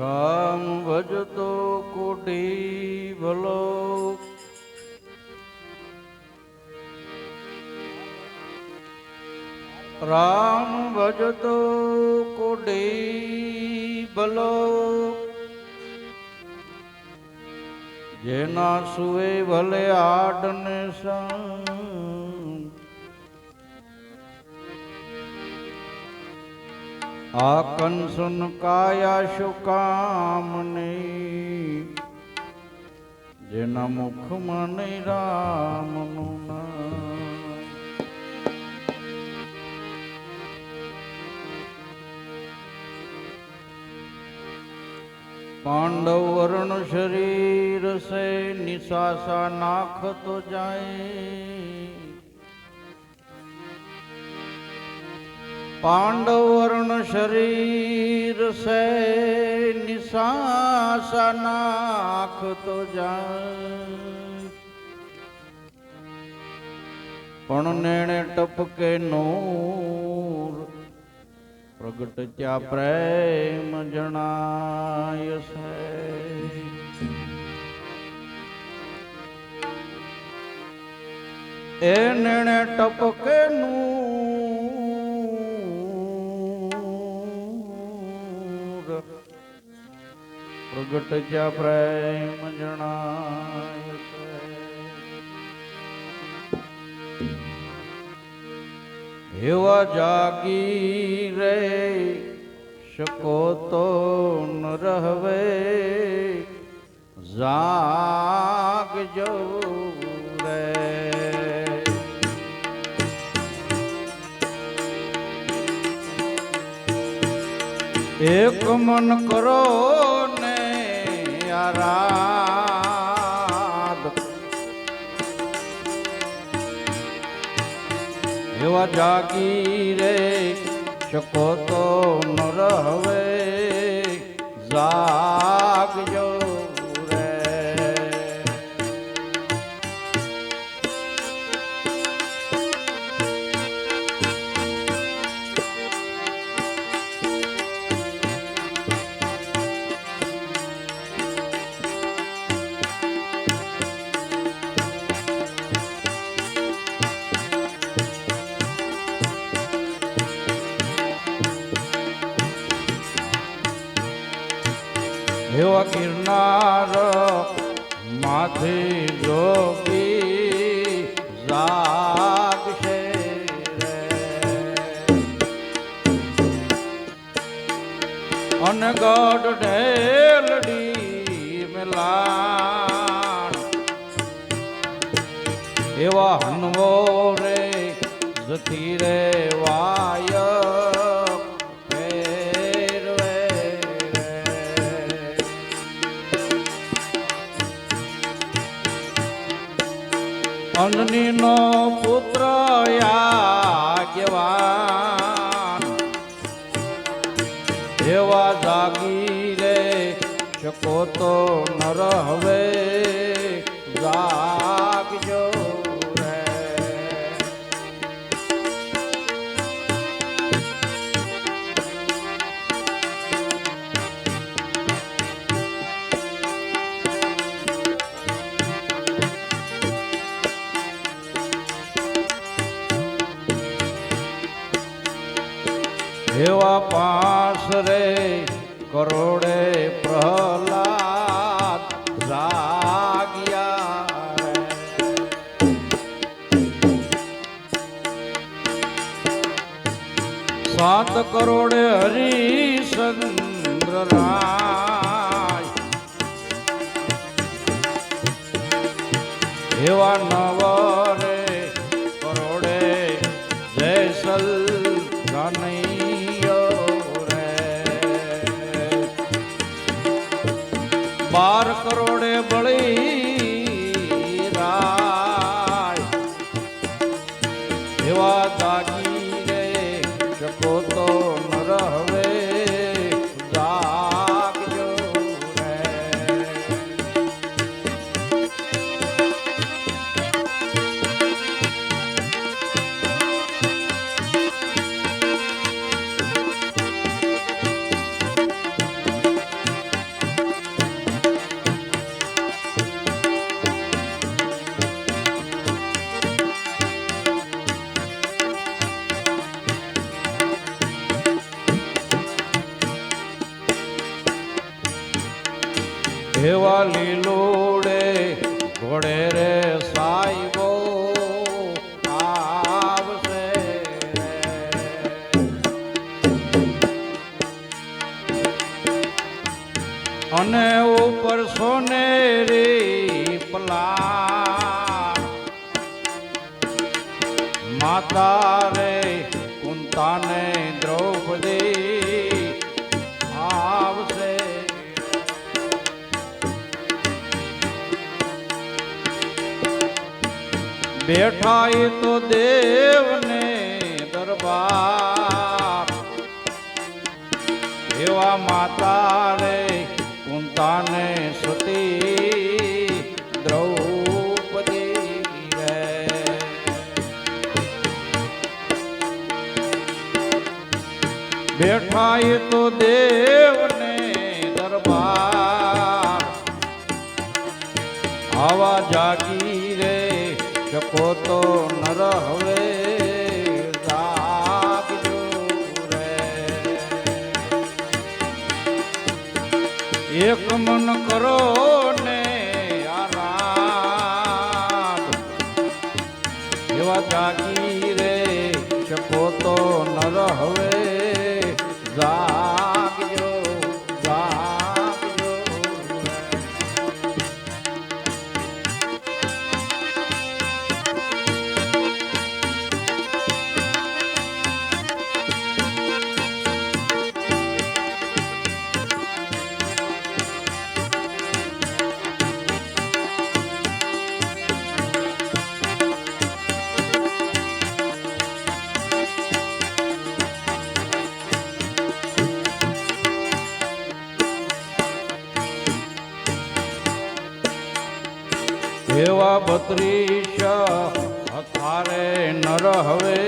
રામ ભજતો કોટી ભલો. રામ ભજતો કોટી ભલો. જેના સુએ ભલે આડને સંગ આ કંસન કાયા શુકામને જેના મુખમાં નહીં રામનું પાંડવ વર્ણ શરીર સે નિશાસા નાખતો જાય પાંડવ વર્ણ શરીર સે નિશાસા નાખતો જાય. પણ નેણે ટપકે નૂર, પ્રગટ ત્યાં પ્રેમ જણાય છે. એ નેણે ટપકે નૂર પ્રગટ. જા પ્રેમ જણાય એવા જાગી રે શકો તો ન રહવે જાગજો રે. એક મન કરો ને આરાધ. એવા જાગી રે શકો અને ગઢ ઢેલડી મેલાણ એવા હનવો રે જતી રે વાય. અનની નો પુત્ર યાજવાન તો નર હવે જાગજો. એવા લોડે ઘોડે રે સાઈબો આવશે અને ઉપર સોનેરી પલા માતા રે કુંતાને બેઠા એ તો દેવને દરબાર. એવા માતા રે કુંતાને સતી દ્રૌપદી રે. બેઠા એ તો દેવને દરબાર. આવા જાગી એક મન કરો ને એવા જાગી રે શકો તો નર હવે. જાગજો એવા અથારે નર હવે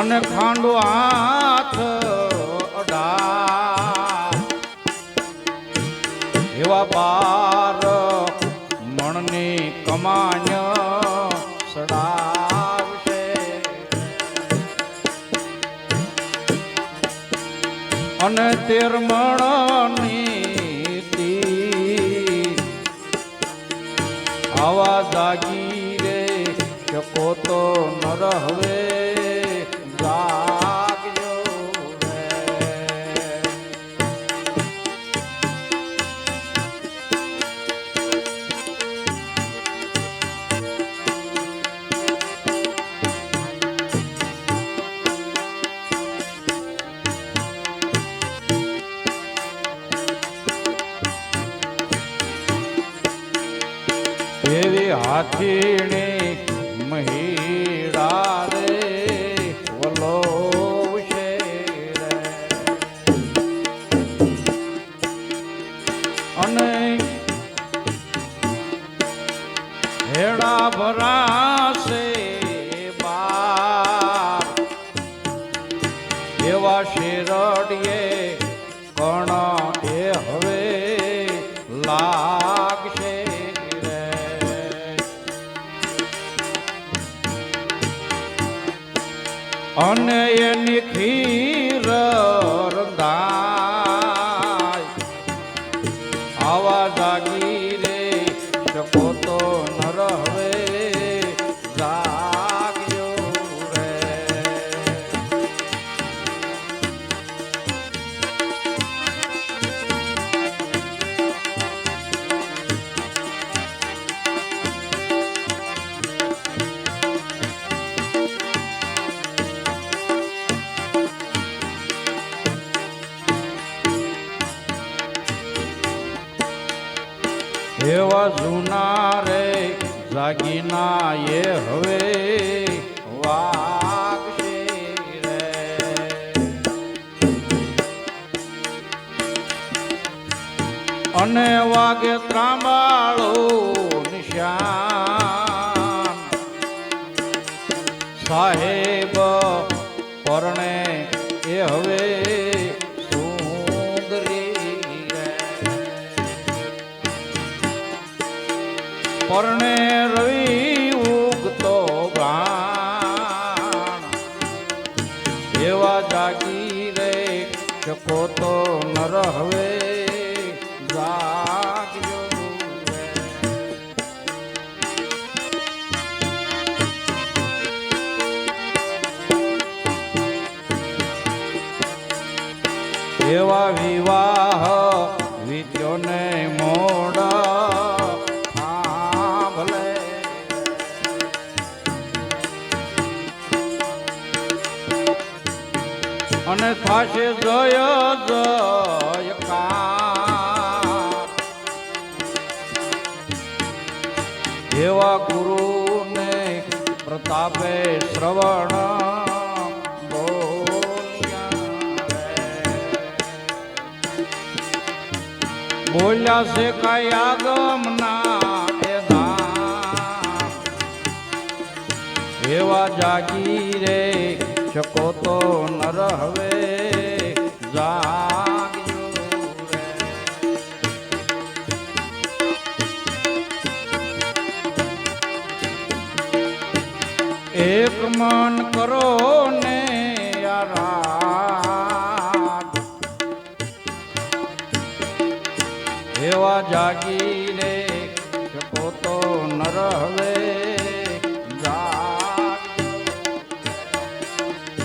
અને ખાંડો હાથ અડા એવા બાર મણની કમાન્ય તેર મણની આવા જાગી રે શકો તો નર હવે હેડા ભરાશે બાપ એવા શેરડીએ કણ અને એની ખીર એવા જૂના રે જાગીના એ હવે અને વાગે ત્રાંબાળો નિશાન. સાહેબ જાગી રે ચકો તો ન રહવે જાગ્યો એવા વિવાહ અને થશે જય જયકાર એવા ગુરુને પ્રતાપે શ્રવણ બોલ્યા. છે કઈ આગમ ના ધામ એવા જાગી રે શકો તો નર હવે એક મન કરો